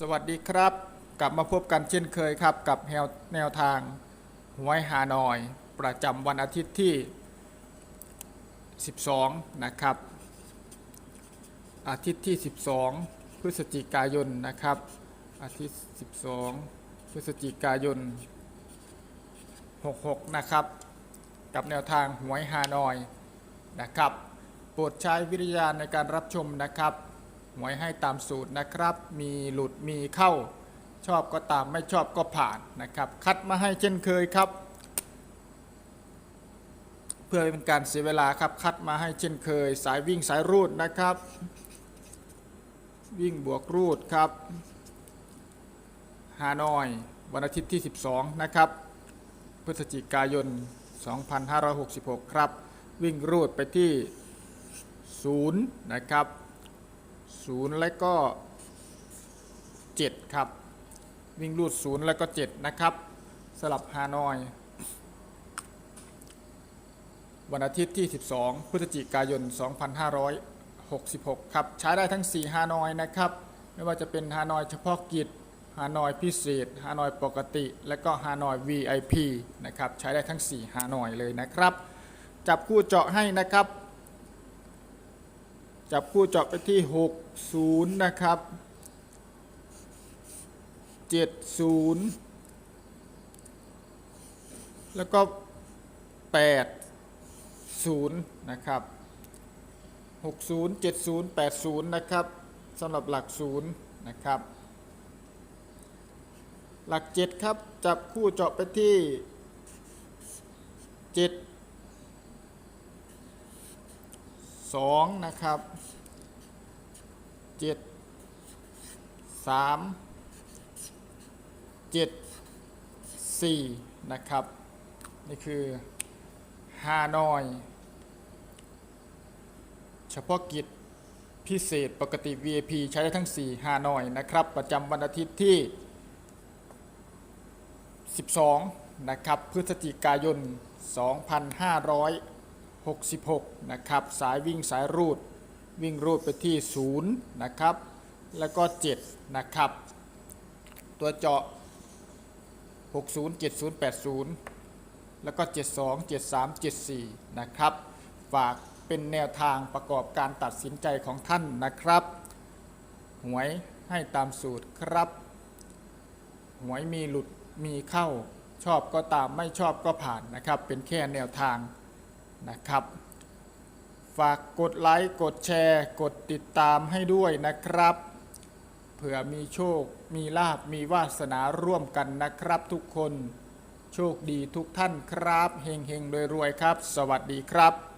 สวัสดีครับ กลับมาพบกันเช่นเคยครับ กับแนวแนวทางหวยฮานอย ประจำวันอาทิตย์ที่ 12 นะครับ อาทิตย์ที่ 12 พฤศจิกายนนะครับ อาทิตย์ 12 พฤศจิกายน 66 นะครับ กับแนวทางหวยฮานอยนะครับโปรดใช้วิริยาในการรับชมนะครับ หวยให้ตามสูตรนะครับ มีหลุดมีเข้า ชอบก็ตามไม่ชอบก็ผ่านนะครับ คัดมาให้เช่นเคยครับ เพื่อเป็นการเสียเวลาครับ คัดมาให้เช่นเคย สายวิ่งสายรูดนะครับ วิ่งบวกรูดครับฮานอย วันอาทิตย์ที่ 12 นะครับ พฤศจิกายน 2566 ครับ วิ่งรูดไปที่ 0 นะครับ 0 และก็ 7 ครับ วิ่งรูด 0 แล้วก็ 7 นะครับ สลับฮานอย วันอาทิตย์ที่ 12 พฤศจิกายน 2566 ครับ ใช้ได้ทั้ง 4 ฮานอยนะครับ ไม่ว่าจะเป็นฮานอยเฉพาะกิจฮานอยพิเศษฮานอยปกติ และก็ฮานอย VIP นะครับ ใช้ได้ทั้ง 4 ฮานอยเลยนะครับ จับคู่เจาะให้นะครับ จับคู่เจาะไปที่ 60 นะครับ 70 แล้วก็ 80 นะครับ 60 70 80 นะครับสำหรับหลัก 0 นะครับ หลัก 7 ครับ จับคู่เจาะไปที่ 7 2นะครับ7 3 7 4นะครับ นี่คือฮานอย เฉพาะกิจพิเศษปกติ VIP ใช้ได้ทั้ง 4 ฮานอยนะครับ ประจำวันอาทิตย์ที่ 12 นะครับ พฤศจิกายน 66นะครับสายวิ่งสายรูดวิ่งรูดไปที่0นะครับแล้วก็7นะครับตัวเจาะ 60 70 80 แล้วก็ 72 73 74นะครับฝากเป็นแนวทางประกอบการตัดสินใจของท่านนะครับ หวยให้ตามสูตรครับ หวยมีหลุดมีเข้าชอบก็ตามไม่ชอบก็ผ่านนะครับ เป็นแค่แนวทาง นะครับ ฝากกดไลค์กดแชร์ กดติดตามให้ด้วยนะครับ เผื่อมีโชค มีลาบมีวาสนาร่วมกันนะครับทุกคน โชคดีทุกท่านครับ เฮงเฮงรวยรวยครับ สวัสดีครับ